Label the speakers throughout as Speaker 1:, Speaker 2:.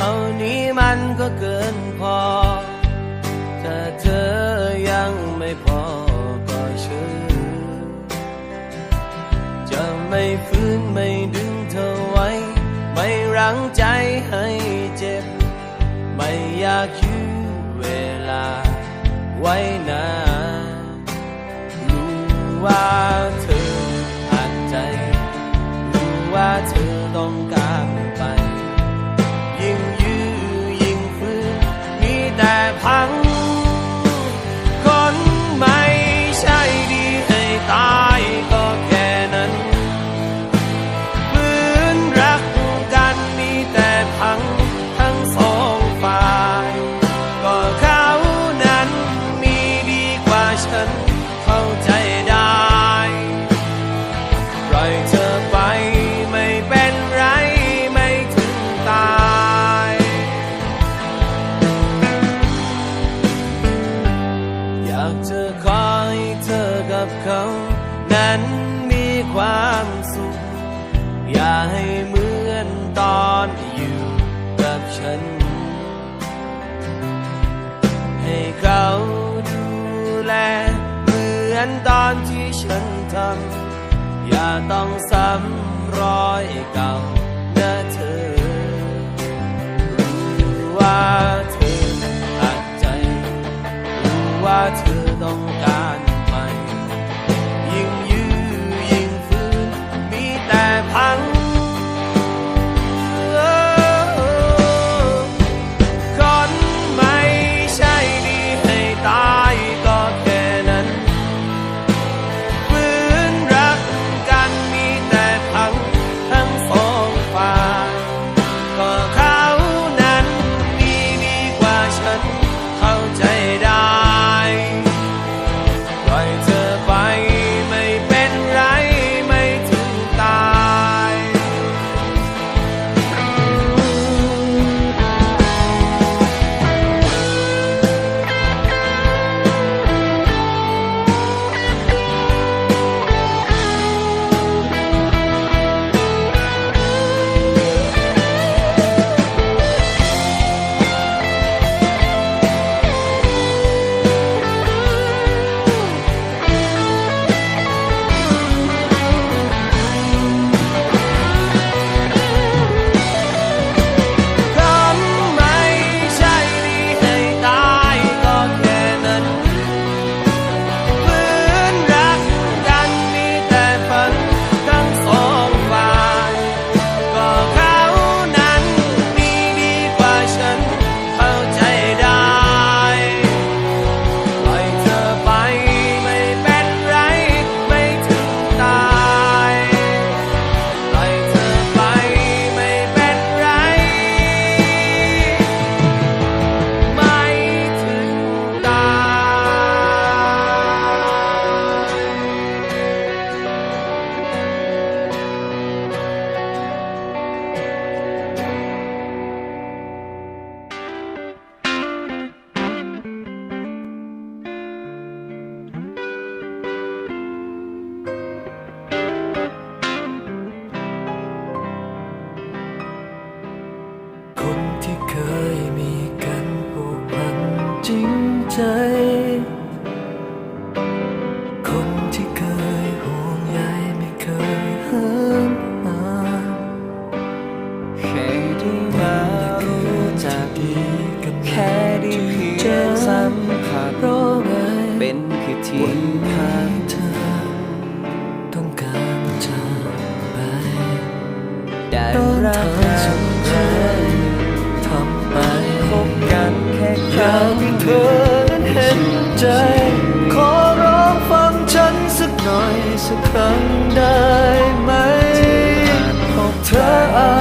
Speaker 1: เท่านี้มันก็เกินพอแต่เธอยังไม่พอก็เชื่อจะไม่ฟื้นไม่ดึงเธอไว้ ไม่รั้งใจให้เจ็บ ไม่อยากยื้อเวลาไว้นานรู้ว่า พัง ทำอย่าต้องซ้ำรอยเก่าเนะเธอ รู้ว่าเธอหัจใจ รู้ว่าเธอ
Speaker 2: ที่หา
Speaker 1: กเธ
Speaker 2: อ ต้องการจากไป
Speaker 1: ได้รั
Speaker 2: กฉั
Speaker 1: น
Speaker 2: เธอทำไม
Speaker 1: คบกันแค่ครั้ง
Speaker 2: เธอนั้นเห็นใจ ขอร้องฟังฉันสักหน่อยสักครั้งได้ไหมเธอ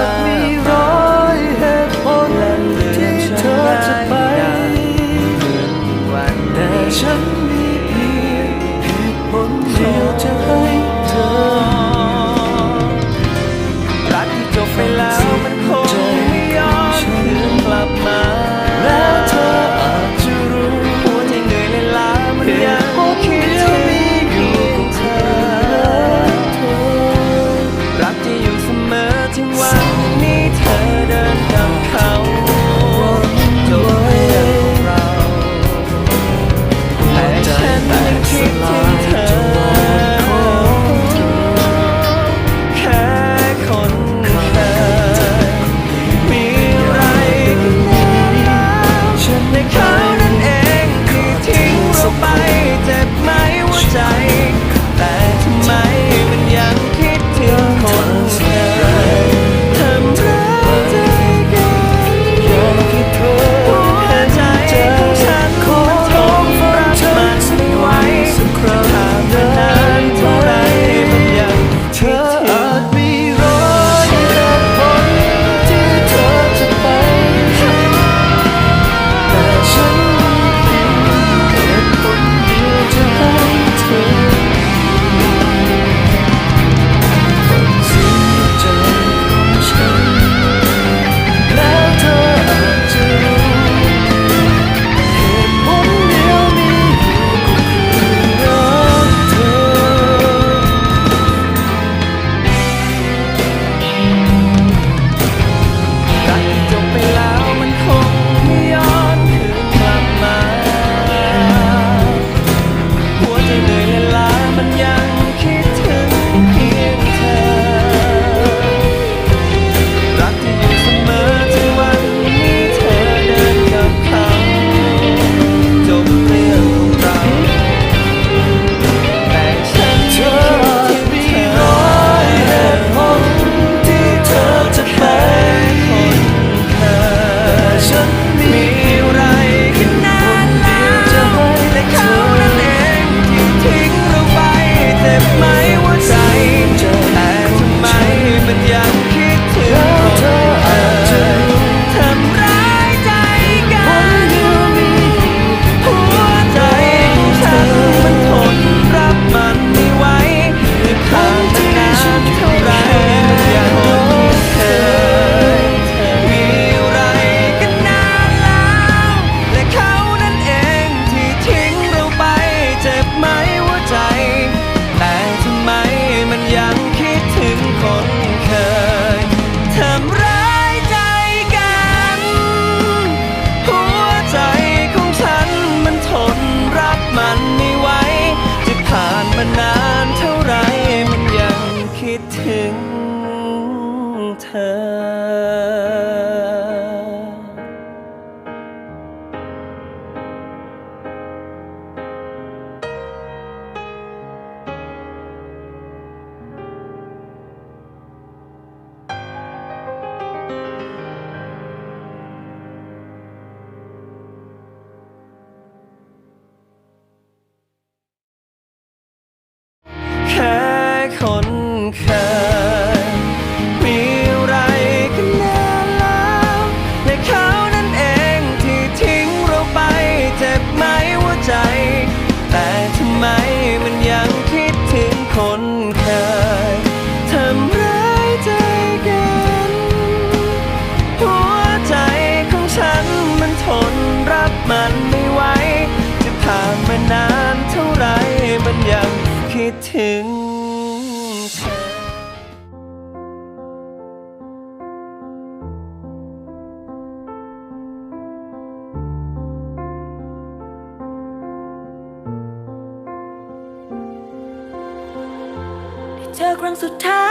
Speaker 2: ท้า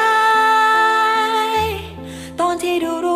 Speaker 1: ย ตอนที่ดู
Speaker 3: รู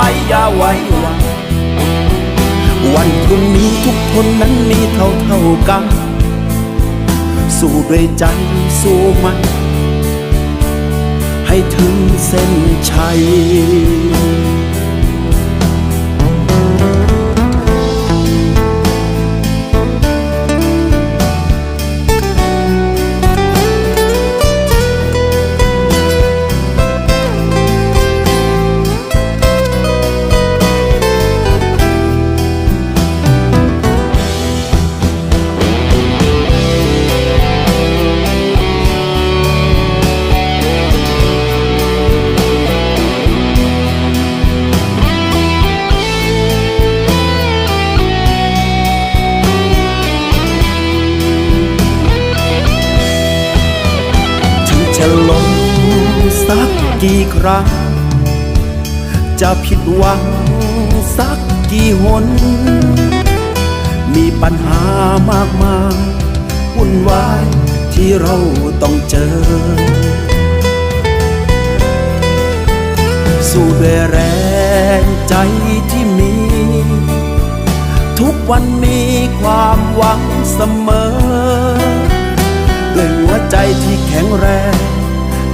Speaker 4: ไปอย่าไว้วางวันพรุ่งนี้ทุกคนนั้นมีเท่าเท่ากัน สู้ด้วยใจสู้มัน ให้ถึงเส้นชัย รั้งจะผิดหวังสักกี่หน มีปัญหามากมายวุ่นวายที่เราต้องเจอ สู้ด้วยแรงใจที่มี ทุกวันมีความหวังเสมอ ด้วยหัวใจที่แข็งแรง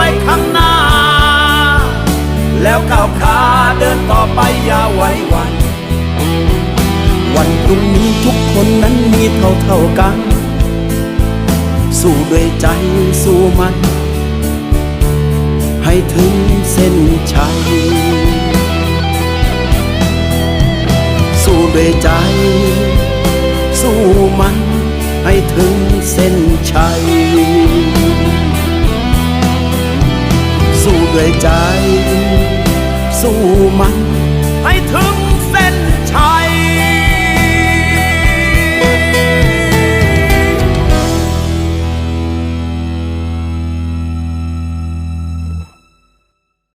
Speaker 4: ไปข้างหน้า แล้วก้าวขาเดินต่อไปอย่าไว้วัน วันพรุ่งนี้ทุกคนนั้นมีเท่าเท่ากัน สู้ด้วยใจสู้มัน ให้ถึงเส้นชัย สู้ด้วยใจ สู้มันให้ถึงเส้นชัย ด้วยใจ สู้มันให้ถึงเส้น